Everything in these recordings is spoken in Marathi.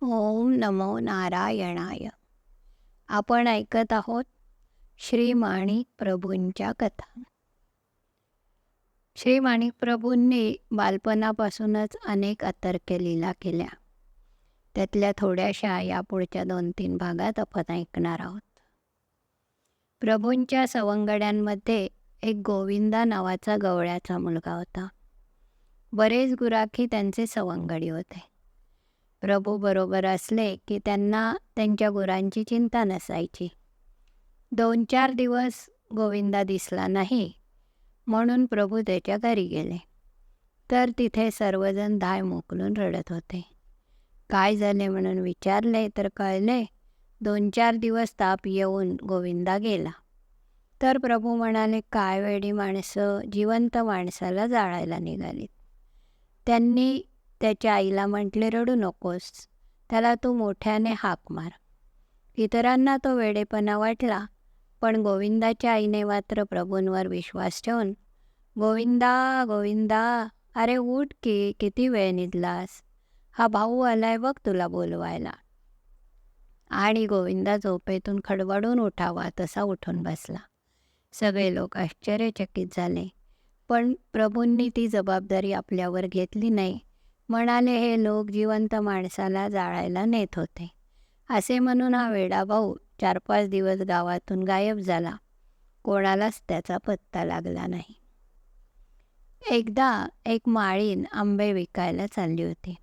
ओम नमो नारायणाय. आपण ऐकत आहोत श्री माणिक प्रभूंच्या कथा. श्री माणिक प्रभूंनी बालपणापासूनच अनेक अतर्क्य लीला केल्या. त्यातल्या थोड्याशा या पुढच्या दोन तीन भागात आपण ऐकणार आहोत. प्रभूंच्या सवंगड्यांमध्ये एक गोविंदा नावाचा गवळ्याचा मुलगा होता. बरेच गुराखी त्यांचे सवंगडी होते. प्रभू बरोबर असले की त्यांना त्यांच्या गुरांची चिंता नसायची. दोन चार दिवस गोविंदा दिसला नाही म्हणून प्रभू त्याच्या घरी गेले. तर तिथे सर्वजण धाय मोकलून रडत होते. काय झाले म्हणून विचारले तर कळले दोन चार दिवस ताप येऊन गोविंदा गेला. तर प्रभू म्हणाले काय वेळी माणसं जिवंत माणसाला जाळायला निघालीत. त्यांनी त्याच्या आईला म्हटले रडू नकोस. त्याला तू मोठ्याने हाक मार. इतरांना तो वेडेपणा वाटला पण गोविंदाच्या आईने मात्र प्रभूंवर विश्वास ठेवून गोविंदा गोविंदा अरे उठ की किती वेळ निधलास हा भाऊ आलाय बघ तुला बोलवायला. आणि गोविंदा झोपेतून खडबडून उठावा तसा उठून बसला. सगळे लोक आश्चर्यचकित झाले पण प्रभूंनी ती जबाबदारी आपल्यावर घेतली नाही. म्हणाले हे लोक जिवंत माणसाला जाळायला नेत होते. असे म्हणून हा वेडा भाऊ चार पाच दिवस गावातून गायब झाला. कोणालाच त्याचा पत्ता लागला नाही. एकदा एक माळीन आंबे विकायला चालली होती.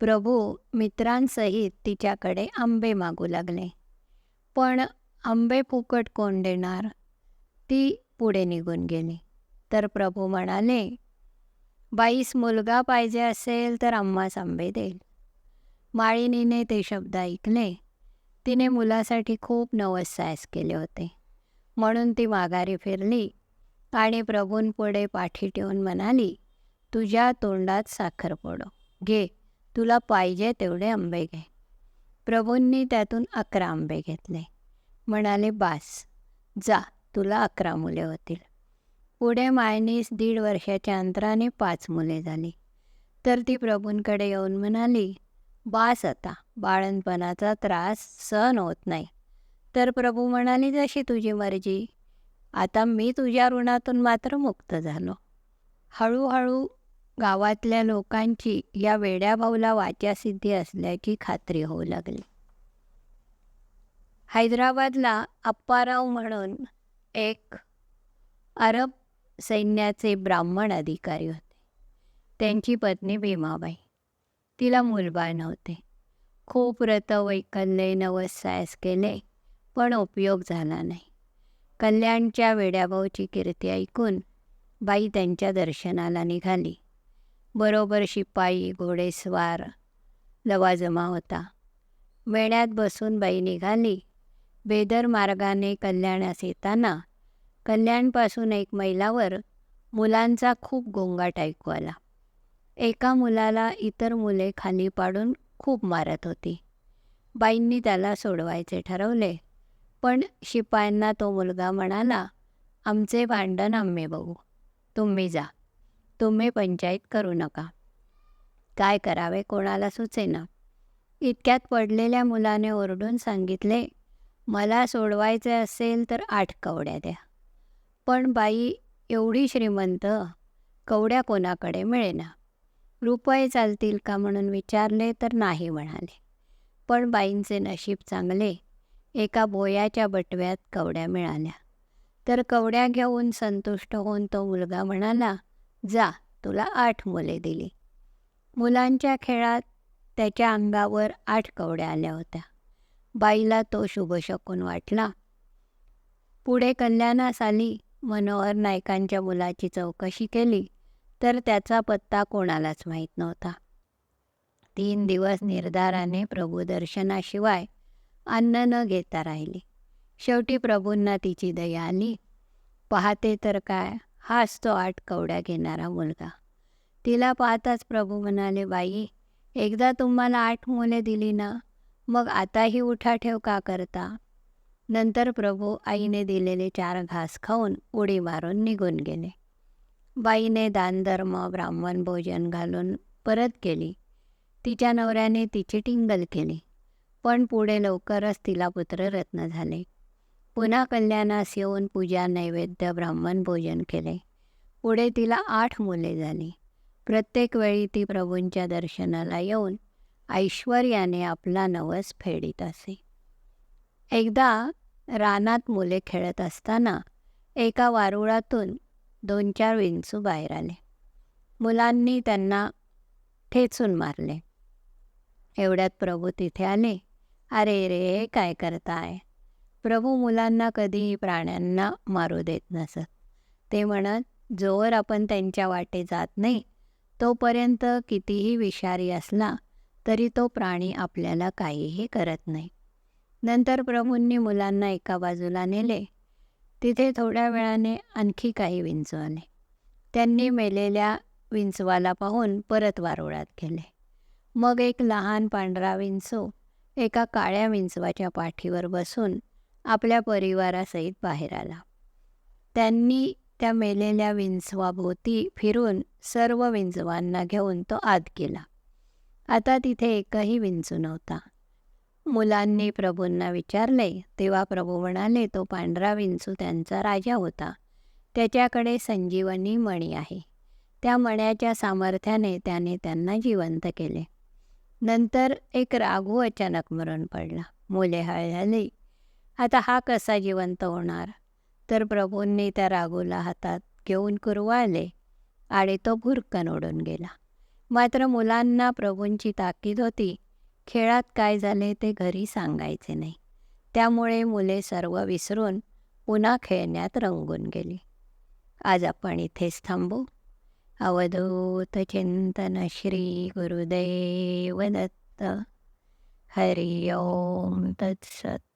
प्रभू मित्रांसहित तिच्याकडे आंबे मागू लागले. पण आंबे फुकट कोण देणार? ती पुढे निघून गेली. तर प्रभू म्हणाले बाईस मुलगा पाहिजे असेल तर आम्हाच आंबे देईल. माळिनीने ते शब्द ऐकले. तिने मुलासाठी खूप नवस सायस केले होते. म्हणून ती माघारी फिरली आणि प्रभूंपुढे पाठी ठेवून म्हणाली तुझ्या तोंडात साखर पडो. घे. तुला पाहिजे तेवढे आंबे घे. प्रभूंनी त्यातून अकरा आंबे घेतले. म्हणाले बास. जा. तुला अकरा मुले होतील. पुढे मायनीस दीड वर्षाच्या अंतराने पाच मुले झाली. तर ती प्रभूंकडे येऊन म्हणाली बास आता बाळणपणाचा त्रास सहन होत नाही. तर प्रभू म्हणाली जशी तुझी मर्जी. आता मी तुझ्या ऋणातून मात्र मुक्त झालो. हळूहळू गावातल्या लोकांची या वेड्याभाऊला वाच्यासिद्धी असल्याची खात्री होऊ लागली. हैदराबादला अप्पाराव म्हणून एक अरब सैन्याचे ब्राह्मण अधिकारी होते. त्यांची पत्नी भीमाबाई. तिला मुलबाळ नव्हते. खूप रथ वैकल्ये नवसायस केले पण उपयोग झाला नाही. कल्याणच्या वेड्याभाऊची कीर्ती ऐकून बाई त्यांच्या दर्शनाला निघाली. बरोबर शिपाई घोडेस्वार लवाजमा होता. मेळ्यात बसून बाई निघाली. बेदर मार्गाने कल्याणास येताना कल्याणपासून एक मैलावर मुलांचा खूप गोंगाट ऐकू आला. एका मुलाला इतर मुले खाली पाडून खूप मारत होती. बाईंनी त्याला सोडवायचे ठरवले पण शिपायांना तो मुलगा म्हणाला आमचे भांडण आम्ही बघू. तुम्ही जा. तुम्ही पंचायत करू नका. काय करावे? कोणाला सुचेना. इतक्यात पडलेल्या मुलाने ओरडून सांगितले मला सोडवायचे असेल तर आठ कवड्या द्या. पण बाई एवढी श्रीमंत कवड्या कोणाकडे मिळेना. रुपये चालतील का म्हणून विचारले तर नाही म्हणाले. पण बाईंचे नशीब चांगले एका बोयाच्या बटव्यात कवड्या मिळाल्या. तर कवड्या घेऊन संतुष्ट होऊन तो मुलगा म्हणाला जा तुला आठ मुले दिली. मुलांच्या खेळात त्याच्या अंगावर आठ कवड्या आल्या होत्या. बाईला तो शुभ शकून वाटला. पुढे कल्याणास आली मनोहर नायकांच्या मुलाची चौकशी केली तर त्याचा पत्ता कोणालाच माहीत नव्हता. तीन दिवस निर्धाराने प्रभूदर्शनाशिवाय अन्न न घेता राहिली. शेवटी प्रभूंना तिची दया आली. पाहते तर काय हाच तो आठ कवड्या घेणारा मुलगा. तिला पाहताच प्रभू म्हणाले बाई एकदा तुम्हाला आठ मुले दिली ना मग आताही उठा ठेव का करता? नंतर प्रभू आईने दिलेले चार घास खाऊन उडी मारून निघून गेले. बाईने दानधर्म ब्राह्मण भोजन घालून परत केली. तिच्या नवऱ्याने तिची टिंगल केली. पण पुढे लवकरच तिला पुत्ररत्न झाले. पुन्हा कल्याणास येऊन पूजा नैवेद्य ब्राह्मण भोजन केले. पुढे तिला आठ मुले झाली. प्रत्येक वेळी ती प्रभूंच्या दर्शनाला येऊन ऐश्वर्याने आपला नवस फेडीत असे. एकदा रानात मुले खेळत असताना एका वारुळातून दोन चार विंचू बाहेर आले. मुलांनी त्यांना ठेचून मारले. एवढ्यात प्रभू तिथे आले. अरे रे काय करताय? प्रभू मुलांना कधीही प्राण्यांना मारू देत नसत. ते म्हणत जोवर आपण त्यांच्या वाटे जात नाही. तोपर्यंत कितीही विषारी असला तरी तो प्राणी आपल्याला काहीही करत नाही. नंतर प्रभूंनी मुलांना एका बाजूला नेले. तिथे थोड्या वेळाने आणखी काही विंचू आले. त्यांनी मेलेल्या विंचवाला पाहून परत वारुळात गेले. मग एक लहान पांढरा विंचू एका काळ्या विंचवाच्या पाठीवर बसून आपल्या परिवारासहित बाहेर आला. त्यांनी त्या मेलेल्या विंचवाभोवती फिरून सर्व विंचवांना घेऊन तो आत गेला. आता तिथे एकही विंचू नव्हता. मुलांनी प्रभूंना विचारले तेव्हा प्रभू म्हणाले तो पांढरा विंचू त्यांचा राजा होता. त्याच्याकडे संजीवनी मणी आहे त्या मण्याच्या सामर्थ्याने त्याने त्यांना जिवंत केले. नंतर एक राघू अचानक मरण पडला. मुले हळहळली. आता हा कसा जिवंत होणार तर प्रभूंनी त्या राघूला हातात घेऊन कुरवाळले आणि तो भुरकन उडून गेला. मात्र मुलांना प्रभूंची ताकीद होती. खेळात काय झाले ते घरी सांगायचे नाही. त्यामुळे मुले सर्व विसरून पुन्हा खेळण्यात रंगून गेली. आज आपण इथेच थांबू. अवधूत चिंतन श्री गुरुदेव दत्त हरि ओम तत्सत.